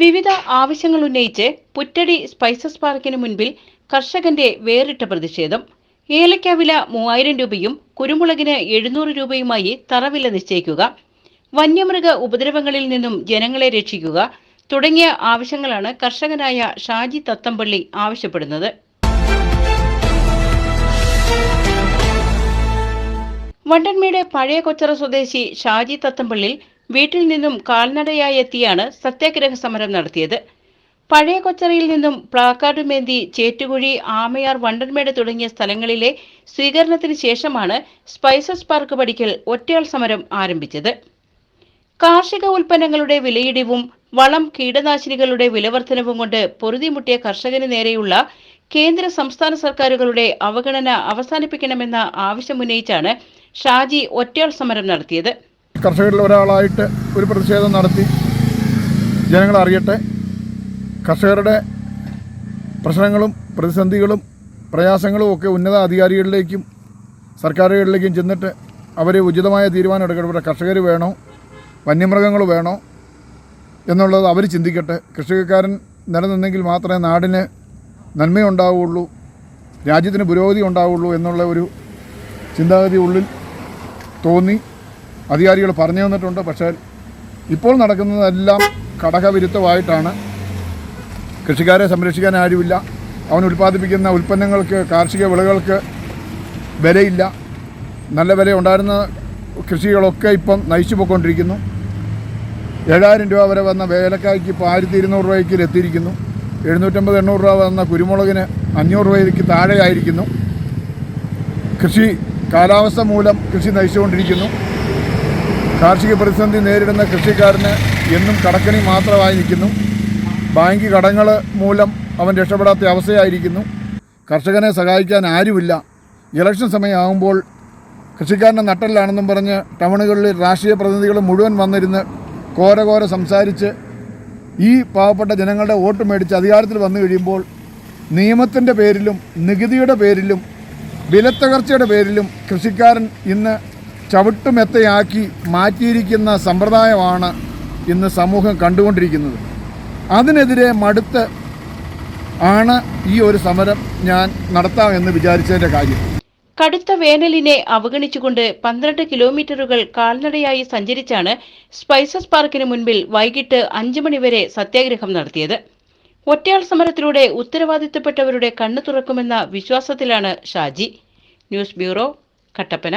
വിവിധ ആവശ്യങ്ങൾ ഉന്നയിച്ച് പുറ്റടി സ്പൈസസ് പാർക്കിന് മുൻപിൽ കർഷകന്റെ വേറിട്ട പ്രതിഷേധം. ഏലക്ക വില മൂവായിരം രൂപയും കുരുമുളകിന് എഴുന്നൂറ് രൂപയുമായി തറവില നിശ്ചയിക്കുക. വന്യമൃഗ ഉപദ്രവങ്ങളിൽ നിന്നും ജനങ്ങളെ രക്ഷിക്കുക തുടങ്ങിയ ആവശ്യങ്ങളാണ് കർഷകനായ ഷാജി തത്തമ്പള്ളി ആവശ്യപ്പെടുന്നത്. വണ്ടൻമേട് പഴയ കൊച്ചറ സ്വദേശി ഷാജി തത്തമ്പള്ളിൽ വീട്ടിൽ നിന്നും കാൽനടയായി എത്തിയാണ് സത്യാഗ്രഹ സമരം നടത്തിയത്. പഴയ കൊച്ചറയിൽ നിന്നും പ്ലാക്കാർഡുമേന്തി ചേറ്റുകുഴി ആമയാർ വണ്ടൻമേട് തുടങ്ങിയ സ്ഥലങ്ങളിലെ സ്വീകരണത്തിന് ശേഷമാണ് സ്പൈസസ് പാർക്ക് പടിക്കൽ ഒറ്റയാൾ സമരം ആരംഭിച്ചത്. കാർഷിക ഉൽപ്പന്നങ്ങളുടെ വിലയിടിവും വളം കീടനാശിനികളുടെ വിലവർദ്ധനവും കൊണ്ട് പൊറുതിമുട്ടിയ കർഷകന് നേരെയുള്ള കേന്ദ്ര സംസ്ഥാന സർക്കാരുകളുടെ അവഗണന അവസാനിപ്പിക്കണമെന്ന ആവശ്യമുന്നയിച്ചാണ് ഷാജി ഒറ്റയാൾ സമരം നടത്തിയത്. കർഷകരിൽ ഒരാളായിട്ട് ഒരു പ്രതിഷേധം നടത്തി. ജനങ്ങൾ അറിയട്ടെ കർഷകരുടെ പ്രശ്നങ്ങളും പ്രതിസന്ധികളും പ്രയാസങ്ങളും ഒക്കെ ഉന്നത അധികാരികളിലേക്കും സർക്കാരുകളിലേക്കും ചെന്നിട്ട് അവരെ ഉചിതമായ തീരുമാനം എടുക്കട്ടെ കർഷകർ വേണോ? വന്യമൃഗങ്ങൾ വേണോ? എന്നുള്ളത് അവർ ചിന്തിക്കട്ടെ. കൃഷിക്കാരൻ നിലനിന്നെങ്കിൽ മാത്രമേ നാടിന് നന്മയുണ്ടാവുള്ളൂ രാജ്യത്തിന് പുരോഗതി ഉണ്ടാവുള്ളൂ എന്നുള്ള ഒരു ചിന്താഗതി ഉള്ളിൽ തോന്നി. അധികാരികൾ പറഞ്ഞു തന്നിട്ടുണ്ട്. പക്ഷേ ഇപ്പോൾ നടക്കുന്നതെല്ലാം ഘടകവിരുദ്ധമായിട്ടാണ് കൃഷിക്കാരെ സംരക്ഷിക്കാൻ ആരുമില്ല. അവൻ ഉൽപ്പാദിപ്പിക്കുന്ന ഉൽപ്പന്നങ്ങൾക്ക് കാർഷിക വിളകൾക്ക് വിലയില്ല. നല്ല വില ഉണ്ടായിരുന്ന കൃഷികളൊക്കെ ഇപ്പം നയിച്ചു പോയിക്കൊണ്ടിരിക്കുന്നു. ഏഴായിരം രൂപ വരെ വന്ന വേലക്കായ്ക്ക് ഇപ്പോൾ ആയിരത്തി ഇരുന്നൂറ് രൂപയ്ക്ക് എത്തിയിരിക്കുന്നു. എഴുന്നൂറ്റമ്പത് എണ്ണൂറ് രൂപ വന്ന കുരുമുളകിന് അഞ്ഞൂറ് രൂപയ്ക്ക് താഴെയായിരിക്കുന്നു. കൃഷി കാലാവസ്ഥ മൂലം കൃഷി നയിച്ചുകൊണ്ടിരിക്കുന്നു കാർഷിക പ്രതിസന്ധി നേരിടുന്ന കൃഷിക്കാരന് എന്നും കടക്കണി മാത്രമായി നിൽക്കുന്നു ബാങ്ക് കടങ്ങൾ മൂലം അവൻ രക്ഷപ്പെടാത്ത അവസ്ഥയായിരിക്കുന്നു. കർഷകനെ സഹായിക്കാൻ ആരുമില്ല. ഇലക്ഷൻ സമയമാകുമ്പോൾ കൃഷിക്കാരന്റെ നട്ടലിലാണെന്നും പറഞ്ഞ് ടൗണുകളിൽ രാഷ്ട്രീയ പ്രതിനിധികൾ മുഴുവൻ വന്നിരുന്ന് കോര കോര സംസാരിച്ച് ഈ പാവപ്പെട്ട ജനങ്ങളുടെ വോട്ട് മേടിച്ച് അധികാരത്തിൽ വന്നു കഴിയുമ്പോൾ നിയമത്തിന്റെ പേരിലും നികുതിയുടെ പേരിലും വിലത്തകർച്ചയുടെ പേരിലും കൃഷിക്കാരൻ ഇന്ന് ചവിട്ടുമെത്തയാക്കി മാറ്റിയിരിക്കുന്ന സമ്പ്രദായമാണ് ഇന്ന് സമൂഹം കണ്ടുകൊണ്ടിരിക്കുന്നത്. അതിനെതിരെ മടുത്ത് ആണ് ഈ ഒരു സമരം ഞാൻ നടത്താം എന്ന് വിചാരിച്ചതിന്റെ കാര്യം. കടുത്ത വേനലിനെ അവഗണിച്ചുകൊണ്ട് പന്ത്രണ്ട് കിലോമീറ്ററുകൾ കാൽനടയായി സഞ്ചരിച്ചാണ് സ്പൈസസ് പാർക്കിന് മുൻപിൽ വൈകിട്ട് അഞ്ചു മണിവരെ സത്യാഗ്രഹം നടത്തിയത്. ഒറ്റയാൾ സമരത്തിലൂടെ ഉത്തരവാദിത്തപ്പെട്ടവരുടെ കണ്ണു തുറക്കുമെന്ന വിശ്വാസത്തിലാണ് Shaji. News bureau Kattappana.